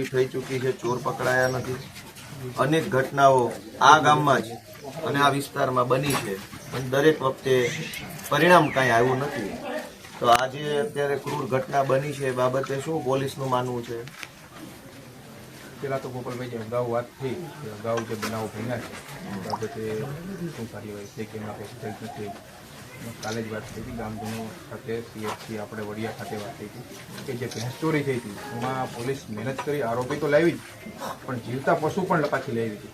ચોરી થઈ ચૂકી છે, ચોર પકડાયા નથી. અનેક ઘટનાઓ આ ગામમાં જ અને આ વિસ્તારમાં બની છે. પણ દરેક વખતે પરિણામ કાંઈ આવ્યું નથી. તો આજે અત્યારે ક્રૂર ઘટના બની છે બાબતે શું પોલીસનું માનવું છે? પેલા તો ગોપાલભાઈ જે અગાઉ વાત થઈ અગાઉ જે બનાવો બન્યા છે બાબતે શું કાર્યવાહી થઈ કે એમના પછી થઈ નથી? કાલે જ વાત થઈ હતી, ગામજનો ખાતે સીએફસી આપણે વડિયા ખાતે વાત થઈ હતી કે જે ભેંસ ચોરી થઈ હતી, એમાં પોલીસ મહેનત કરી, આરોપી તો લાવી જ, પણ જીવતા પશુ પણ પાછી લાવી હતી.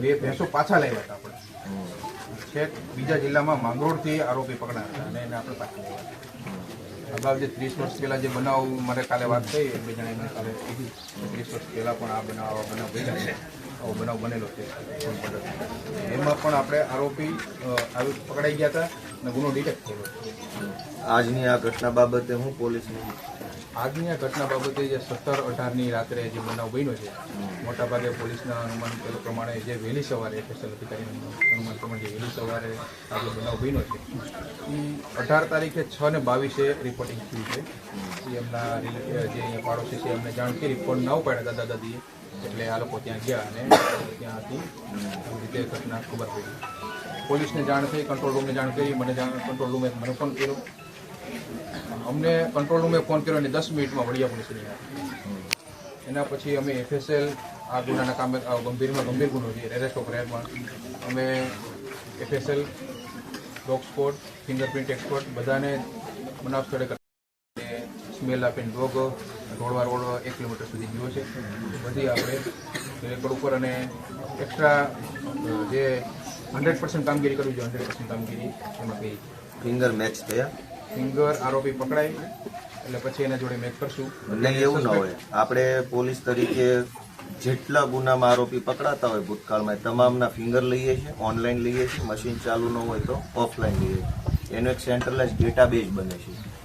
બે ભેંસો પાછા લાવ્યા હતા આપણે છેક બીજા જિલ્લામાં માંગરોળથી આરોપી પકડાયા હતા અને એને આપણે પાછી લાવ્યા અગાઉ જે ત્રીસ વર્ષ પહેલાં જે બનાવ મારે કાલે વાત થઈ એ બે જણાએ મને કાલે કીધી ત્રીસ વર્ષ પહેલાં પણ આ બનાવ, આવા બનાવ બન્યા છે. આવો બનાવ બનેલો છે. એમાં પણ આપણે આરોપી આવી પકડાઈ ગયા હતા. અને ગુનો ડિટેક્ટ થયેલો છે આજની આ ઘટના બાબતે હું પોલીસ આજની આ ઘટના બાબતે જે સત્તર અઢારની રાત્રે જે બનાવ બન્યો છે મોટાભાગે પોલીસના અનુમાન પ્રમાણે જે વહેલી સવારે એફએસએલ અધિકારીના અનુમાન પ્રમાણે જે વહેલી સવારે આ જે બનાવ બન્યો છે એ અઢાર તારીખે છ ને બાવીસે રિપોર્ટિંગ થયું છે. એમના જે અહીંયા પાડોશી છે એમને જાણ કરી ફોન ના ઉપાડ્યા દાદા દાદીએ એટલે આ લોકો ત્યાં ગયા અને ત્યાંથી રીતે ઘટના ખબર પડી પોલીસને જાણ થઈ, કંટ્રોલ રૂમને જાણ કરી, મને જાણ, કંટ્રોલ રૂમે મને ફોન કર્યો. અમને કંટ્રોલ રૂમે ફોન કર્યો અને દસ મિનિટમાં વડિયા પોલીસની એના પછી અમે એફએસએલ આ ગુનાના કામે ગંભીરમાં ગંભીર ગુનો છે એરેસ્ટ ઓફ અમે FSL dog spot fingerprint expert બધાને બનાવ સ્થળે સ્મેલ આપીને ડોગ રોડવા રોડ એક કિલોમીટર સુધી ગયો છે. બધી આપણે રેકોર્ડ ઉપર અને એક્સ્ટ્રા જે હંડ્રેડ પર્સન્ટ કામગીરી કરવી જોઈએ હંડ્રેડ પર્સન્ટ કામગીરી એમાં કરી ફિંગર મેચ થયા? ફિંગર આરોપી પકડાય એટલે પછી એના જોડે મેચ કરશું. નહીં એવું ન હોય. આપણે પોલીસ તરીકે જેટલા ગુનામાં આરોપી પકડાતા હોય ભૂતકાળમાં તમામના ફિંગર લઈએ છીએ ઓનલાઈન લઈએ છીએ મશીન ચાલુ ન હોય તો ઓફલાઈન લઈએ છીએ. એનો એક સેન્ટ્રલાઇઝ ડેટાબેઝ બને છે.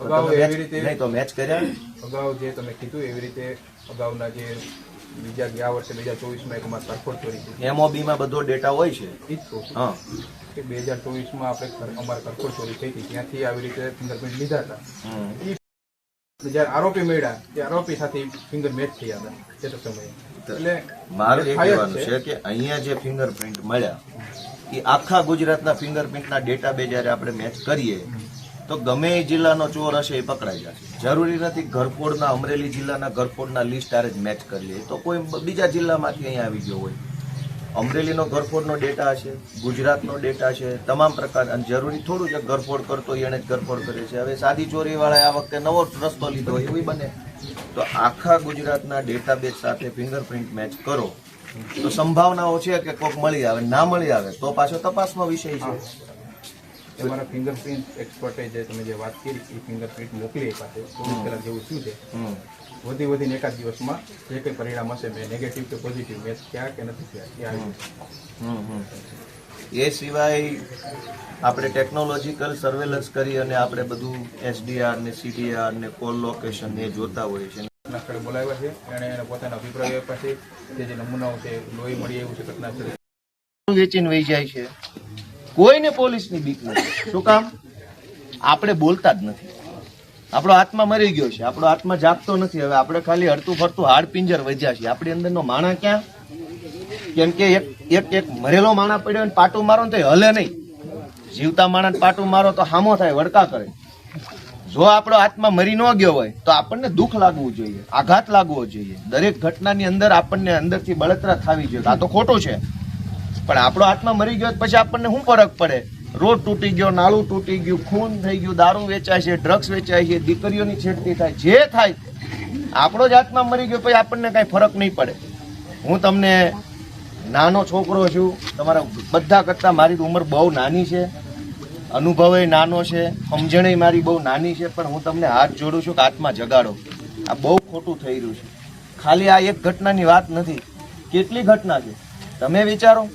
અગાઉ એવી રીતે- નહીં તો મેચ કર્યા? અગાઉ જે તમે કીધું એવી રીતે અગાઉના જે બીજા ગયા વર્ષે બે હજાર ચોવીસમાં એકમાં અમારે કરી છે બધો ડેટા હોય છે. એ જ કહું હા. કે બે હજાર ચોવીસમાં આપણે અમારે કરફોડ ચોરી થઈ હતી. ત્યાંથી આવી રીતે ફિંગરપ્રિન્ટ લીધા હતા. જ્યારે આરોપી મળ્યા તે આરોપી સાથે ફિંગર મેચ થયા હતા તે તો સમયે. એટલે મારું એ કહેવાનું છે. કે અહીંયા જે ફિંગરપ્રિન્ટ મળ્યા એ આખા ગુજરાતના ફિંગરપ્રિન્ટના ડેટાબેઝ જ્યારે આપણે મેચ કરીએ તો ગમે એ જિલ્લાનો ચોર હશે એ પકડાઈ જશે. જરૂરી નથી ઘરફોડના, અમરેલી જિલ્લાના ઘરફોડના લિસ્ટ આરે જ મેચ કરી લે તો કોઈ બીજા જિલ્લામાંથી અહીંયા આવી ગયો હોય. અમરેલીનો ઘરફોડનો ડેટા છે ગુજરાતનો ડેટા છે તમામ પ્રકાર અને જરૂરી થોડું છે, ઘરફોડ કરતો એને જ ઘરફોડ કરે છે. હવે સાદી ચોરીવાળાએ આ વખતે નવો રસ્તો લીધો હોય, એવું બને. તો આખા ગુજરાતના ડેટાબેઝ સાથે ફિંગરપ્રિન્ટ મેચ કરો. તો સંભાવનાઓ છે કે કોઈક મળી આવે, ના મળી આવે, તો પાછો તપાસનો વિષય છે. તમારા ફિંગરપ્રિન્ટ એક્સપર્ટે જે તમે જે વાત કરી એ ફિંગરપ્રિન્ટ મોકલી આપ્યા છે. ચોવીસ કલાક જેવું શું છે. વધી વધીને એકાદ દિવસમાં જે કંઈ પરિણામ હશે મેં નેગેટિવ કે પોઝિટિવ મેચ થયા કે નથી થયા એ આવી હમ. એ સિવાય આપણે ટેકનોલોજીકલ સર્વેલન્સ કરી અને આપણે બધું એસડીઆર ને સીડીઆર ને કોલ લોકેશન એ જોતા હોઈએ છીએ. ઘટના બોલાવ્યા છે. એણે એના પોતાના અભિપ્રાય આપ્યા છે. તે જે નમૂનાઓ છે લોહી મળી આવ્યું છે ઘટના સ્થળે. વેચીને વહી જાય છે? કોઈને પોલીસની બીક નથી. શું કામ? આપણે બોલતા જ નથી. આપણો આત્મા મરી ગયો છે. આપણો આત્મા જાગતો નથી. હવે આપણે ખાલી હરતું ફરતું હાડ પિંજર વધ્યા છીએ. આપણી અંદરનો માણા ક્યાં? કેમ કે એક એક એક મરેલો માણા પડ્યો ને પાટું મારો ને તો હલે નહીં. જીવતા માણા પાટું મારો તો હામો થાય, વડકા કરે. જો આપણો આત્મા મરી ન ગયો હોય, તો આપણને દુઃખ લાગવું જોઈએ, આઘાત લાગવો જોઈએ. દરેક ઘટનાની અંદર આપણને અંદરથી બળતરા થવી જોઈએ. આ તો ખોટું છે. પણ આપણો આત્મા મરી ગયો પછી આપણને શું ફરક પડે? રોડ તૂટી ગયો, નાળું તૂટી ગયું, ખૂન થઈ ગયું, દારૂ વેચાય છે ડ્રગ્સ વેચાય છે, દીકરીઓની છેડતી થાય, જે થાય, આપણો જ આત્મા મરી ગયો, પછી આપણને કાંઈ ફરક નહીં પડે. હું તમને નાનો છોકરો છું, તમારા બધા કરતાં મારી ઉંમર બહુ નાની છે, અનુભવે નાનો છે, સમજણે મારી બહુ નાની છે, પણ હું તમને હાથ જોડું છું કે આત્મા જગાડો. આ બહુ ખોટું થઈ રહ્યું છે. ખાલી આ એક ઘટનાની વાત નથી. કેટલી ઘટના છે? તમે વિચારો.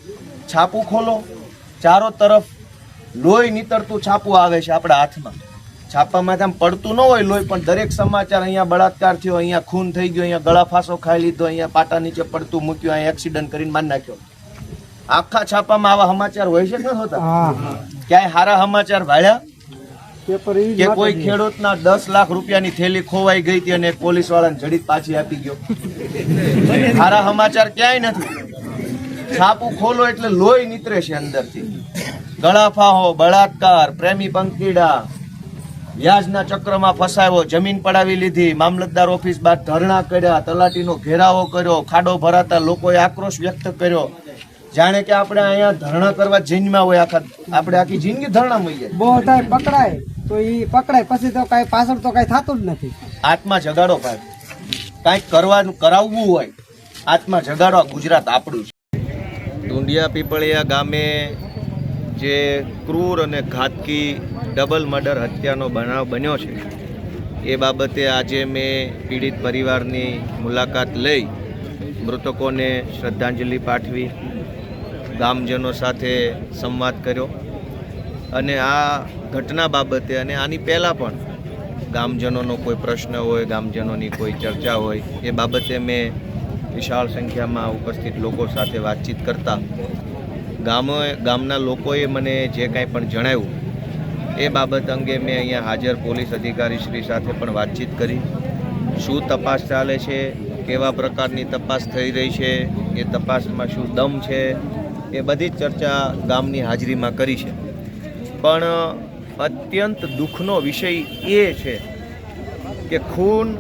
છાપું ખોલો. ચારો તરફ લોહી નીતરતું છાપું આવે છે આપણા હાથમાં. છાપામાં આમ પડતું ન હોય લોહી પણ દરેક સમાચાર અહીંયા બળાત્કાર થયો અહીંયા ખૂન થઈ ગયો અહીંયા ગળા ફાંસો ખાઈ લીધો અહીંયા પાટા નીચે પડતું મૂક્યું અહીંયા એક્સિડન્ટ કરીને મારી નાખ્યો. આખા છાપામાં આવા સમાચાર હોય છે ન હોતા? ક્યાંય સારા સમાચાર વાળ્યા? કે કોઈ ખેડૂતના દસ લાખ રૂપિયાની થેલી ખોવાઈ ગઈ હતી અને પોલીસ વાળાને જડી પાછી આપી ગયો. સારા સમાચાર ક્યાંય નથી. છાપું ખોલો એટલે લોહી નીતરે છે અંદરથી. ગળાફાહો બળાત્કાર પ્રેમી પંકીડા વ્યાજના ચક્રમાં ફસાયો જમીન પડાવી લીધી મામલતદાર ઓફિસ બહાર ધરણા કર્યા તલાટીનો ઘેરાવો કર્યો ખાડો ભરાતા લોકોએ આક્રોશ વ્યક્ત કર્યો. જાણે કે આપણે અહીંયા ધરણા કરવા જન્મ્યા હોય આખા આપણે આખી જિંદગી ધરણા મળીએ બહુ થાય પકડાય. તો એ પકડાય. પછી તો કઈ પાછળ તો કઈ થતું જ નથી. આત્મા જગાડો ભાઈ. કાંઈક કરવાનું કરાવવું હોય. આત્મા જગાડો ગુજરાત આપણું છે. ડુંડિયા પીપળિયા ગામે જે ક્રૂર અને ઘાતકી ડબલ મર્ડર હત્યાનો બનાવ બન્યો છે, એ બાબતે આજે મેં પીડિત પરિવારની મુલાકાત લઈ મૃતકોને શ્રદ્ધાંજલિ પાઠવી, ગામજનો સાથે સંવાદ કર્યો અને આ ઘટના બાબતે અને આની પહેલાં પણ ગામજનોનો કોઈ પ્રશ્ન હોય, ગામજનોની કોઈ ચર્ચા હોય, એ બાબતે મેં વિશાળ સંખ્યામાં ઉપસ્થિત લોકો સાથે વાતચીત કરતા ગામો ગામના લોકોએ મને જે કાંઈ પણ જણાવ્યું, એ બાબત અંગે મેં અહીંયા હાજર પોલીસ અધિકારી શ્રી સાથે પણ વાતચીત કરી. શું તપાસ ચાલે છે? કેવા પ્રકારની તપાસ થઈ રહી છે? એ તપાસમાં શું દમ છે? એ બધી જ ચર્ચા ગામની હાજરીમાં કરી છે. પણ અત્યંત દુઃખનો વિષય એ છે કે ખૂન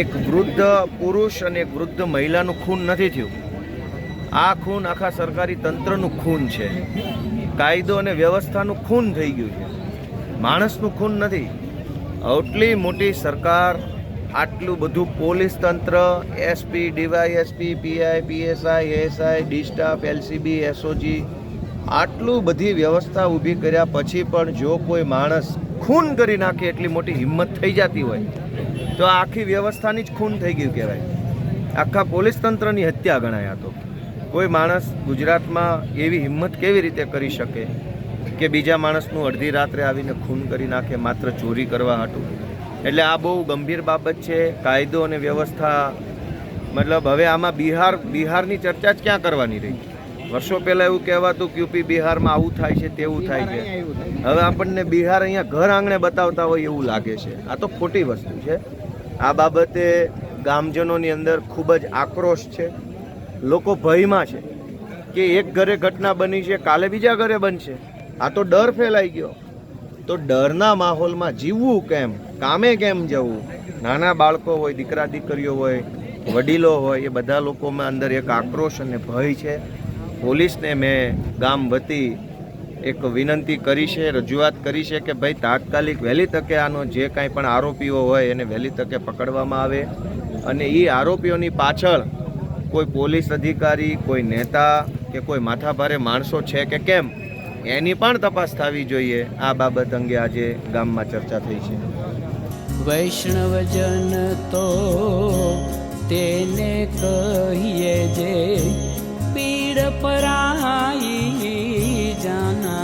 એક વૃદ્ધ પુરુષ અને એક વૃદ્ધ મહિલાનું ખૂન નથી થયું. આ ખૂન આખા સરકારી તંત્રનું ખૂન છે. કાયદો અને વ્યવસ્થાનું ખૂન થઈ ગયું છે. માણસનું ખૂન નથી. આટલી મોટી સરકાર, આટલું બધું પોલીસ તંત્ર, SP, DYSP, PI, PSI ASI D staff LCB, SOG, આટલું બધી વ્યવસ્થા ઊભી કર્યા પછી પણ જો કોઈ માણસ ખૂન કરી નાખે એટલી મોટી હિંમત થઈ જતી હોય તો આખી વ્યવસ્થાની જ ખૂન થઈ ગયું કહેવાય. આખા પોલીસ તંત્રની હત્યા ગણાય તો. કોઈ માણસ ગુજરાતમાં એવી હિંમત કેવી રીતે કરી શકે કે બીજા માણસનું અડધી રાત્રે આવીને ખૂન કરી નાખે માત્ર ચોરી કરવા હતું એટલે આ બહુ ગંભીર બાબત છે. કાયદો અને વ્યવસ્થા મતલબ હવે આમાં બિહાર બિહારની ચર્ચા જ ક્યાં કરવાની રહી? વર્ષો પહેલાં એવું કહેવાતું કે યુપી બિહારમાં આવું થાય છે તેવું થાય છે. હવે આપણને બિહાર અહીંયા ઘર આંગણે બતાવતા હોય એવું લાગે છે. આ તો ખોટી વસ્તુ છે. આ બાબતે ગામજનોની અંદર ખૂબ જ આક્રોશ છે. લોકો ભયમાં છે કે એક ઘરે ઘટના બની છે, કાલે બીજા ઘરે બનશે. આ તો ડર ફેલાઈ ગયો. તો ડરના માહોલમાં જીવવું કેમ? કામે કેમ જવું? નાના બાળકો હોય, દીકરા દીકરીઓ હોય, વડીલો હોય, એ બધા લોકોમાં અંદર એક આક્રોશ અને ભય છે. પોલીસને મેં ગામ વતી એક વિનંતી કરી છે, રજૂઆત કરી છે કે ભાઈ તાત્કાલિક વહેલી તકે આનો જે કાંઈ પણ આરોપીઓ હોય એને વહેલી તકે પકડવામાં આવે અને એ આરોપીઓની પાછળ કોઈ પોલીસ અધિકારી, કોઈ નેતા કે કોઈ માથાભારે માણસો છે કે કેમ, એની પણ તપાસ થવી જોઈએ. આ બાબત અંગે આજે ગામમાં ચર્ચા થઈ છે. વૈષ્ણવજન તો તેને કહીએ જે પીડ પરાઈ জানা